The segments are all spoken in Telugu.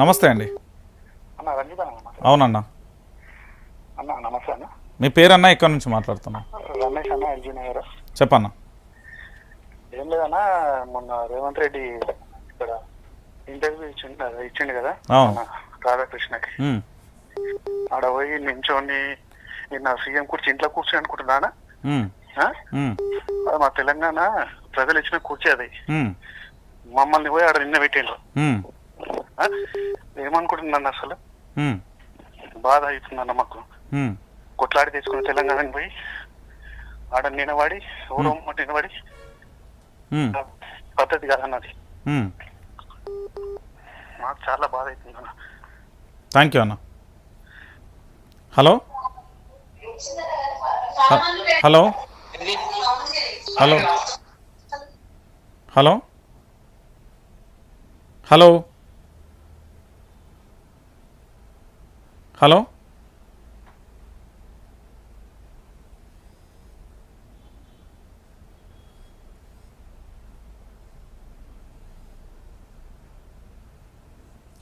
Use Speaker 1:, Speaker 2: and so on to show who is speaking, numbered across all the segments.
Speaker 1: నమస్తే అండి. అవునన్నా. మీ పేరన్నా ఇక్కడ నుంచి మాట్లాడుతున్నా
Speaker 2: రమేష్ అన్న ఎల్జీ నగర్.
Speaker 1: చెప్పన్నా.
Speaker 2: ఏం లేదన్నా మొన్న రేవంత్ రెడ్డి ఇక్కడ ఇంటర్వ్యూ ఇచ్చిండు ఇచ్చిండు కదా రాధాకృష్ణకి. ఆడ పోయి నించోని నిన్న సీఎం కుర్చీ ఇంట్లో కూర్చొని అనుకుంటున్నానా మా తెలంగాణ ప్రజలు ఇచ్చిన కుర్చీ అది. మమ్మల్ని పోయి ఆడ నిన్న పెట్టిండ్రు? ఏమనుకుంటున్నాను అసలు? బాధ అవుతుందన్న మాకు. కొట్లాడి తీసుకుని తెలంగాణకి పోయి ఆడ ఊరు నిలబడి
Speaker 1: ఉమ్,
Speaker 2: పద్ధతి కాదన్నది. మాకు చాలా బాధ అవుతుంది అన్న
Speaker 1: థ్యాంక్ యూ అన్న. Hello hello hello hello hello hello?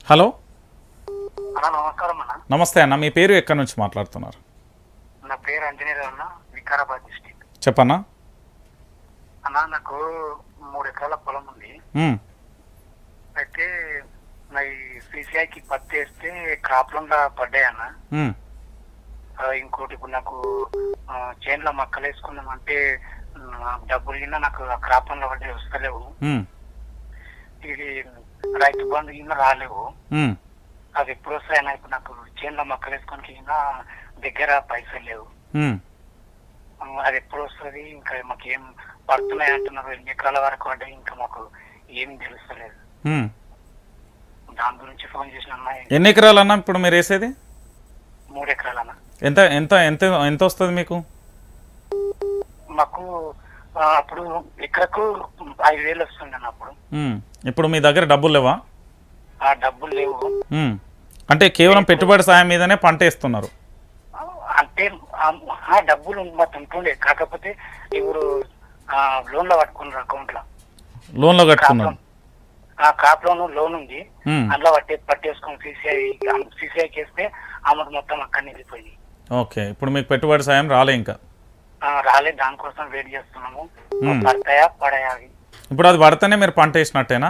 Speaker 1: Hello?
Speaker 2: నమస్కారం అన్న.
Speaker 1: నమస్తే అన్న మీ పేరు ఎక్కడి నుంచి మాట్లాడుతున్నారు?
Speaker 2: నా పేరు అంజనీరావు అన్న వికారాబాద్ డిస్టిక్.
Speaker 1: చెప్పన్నా.
Speaker 2: అన్న నాకు మూడు ఎకరాల పొలం ఉంది. అయితే సీసీఐకి పత్తి వేస్తే క్రాప్ లోన్ పడ్డాయి అన్న
Speaker 1: ఉమ్,
Speaker 2: ఆ, ఇంకోటి ఇప్పుడు నాకు చేనులో మక్కలు వేసుకున్నాం అంటే డబ్బులు కింద నాకు క్రాప్ లోన్లో పడ్డాయి వస్తలేవు. ఇది రైతు బంధు కింద రాలేవు. అది ఎప్పుడు వస్తాయన్నా ఇప్పుడు నాకు చేనులో మక్కలు వేసుకొని కింద దగ్గర పైసలు లేవు. అది ఎప్పుడు వస్తుంది? ఇంకా మాకు పడుతున్నాయి అంటున్నారు. ఎన్ని ఎకరాల వరకు అంటే ఇంకా మాకు ఏం తెలుస్తలేదు. దాని గురించి ఫోన్ చేసిన
Speaker 1: ఎన్ని ఎకరాలన్నా ఇప్పుడు మీరు వేసేది?
Speaker 2: మూడు ఎకరాలన్న.
Speaker 1: ఎంత ఎంత ఎంత ఎంత వస్తుంది మీకు?
Speaker 2: మాకు అప్పుడు ఎకరకు ఐదు వేలు అన్న అప్పుడు.
Speaker 1: ఇప్పుడు మీ దగ్గర డబ్బులు లేవా?
Speaker 2: ఆ డబ్బులు లేవు.
Speaker 1: అంటే కేవలం పెట్టుబడి సాయం మీదనే పంట వేస్తున్నారు.
Speaker 2: అంటే ఆ- డబ్బులు మాకు ఉంటుండే. కాకపోతే ఇప్పుడు లోన్లో పట్టుకున్నారు అకౌంట్లో
Speaker 1: లోన్లో కట్టుకున్నారు.
Speaker 2: ఆ క్రాప్ లోన్ లోన్ ఉంది.
Speaker 1: ఉమ్,
Speaker 2: అందులో పట్టే పట్టేసుకొని సీసీఐ సీసీఐ చేస్తే ఆమెకు మొత్తం అక్కడనే వెళ్ళిపోయింది.
Speaker 1: ఓకే ఇప్పుడు మీకు పెట్టుబడి సాయం రాలే ఇంకా?
Speaker 2: రాలే దానికోసం వెయిట్ చేస్తున్నాము.
Speaker 1: మ్మ్.
Speaker 2: పడతాయా పడాయా
Speaker 1: ఇప్పుడు అది పడితేనే మీరు పంట వేసినట్టేనా?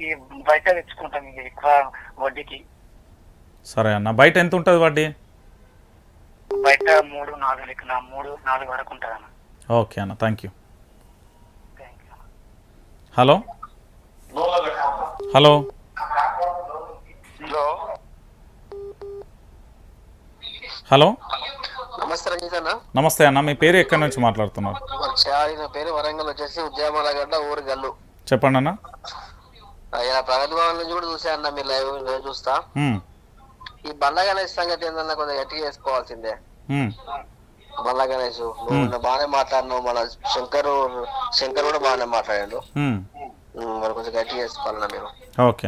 Speaker 2: ఈ బయట తెచ్చుకుంటాం ఇక ఎక్కువ వడ్డీకి.
Speaker 1: సరే అన్న బయట ఎంత ఉంటుంది వడ్డీ?
Speaker 2: బయట మూడు నాలుగు మూడు నాలుగు వరకు ఉంటుంది అన్న
Speaker 1: ఓకే అన్న thank you hello? Hello.
Speaker 2: Hello.
Speaker 1: Hello.
Speaker 3: నమస్తే రంజిత్ అన్న.
Speaker 1: నమస్తే అన్న మీ పేరు ఎక్కడి నుంచి మాట్లాడుతున్నారు?
Speaker 3: నా పేరు వరంగల్ వచ్చేసి ఉద్యమాలగడ్డ ఊరు గల్లు.
Speaker 1: చెప్పండి అన్న.
Speaker 3: ఇలా ప్రగతి భవన్ నుంచి కూడా చూసా అన్న మీరు లైవ్ చూస్తా. ఈ బండ్ల గణేష్ సంగతి ఏందన్నా కొంచెం గట్టిగా చేసుకోవాల్సిందే. బండ్ల గణేష్ బాగానే మాట్లాడినావు మన శంకర్ శంకర్ కూడా బాగానే మాట్లాడాడు.
Speaker 1: ఉమ్.
Speaker 3: కొంచెం గట్టిగా చేసుకోవాలన్నా మీరు
Speaker 1: ఓకే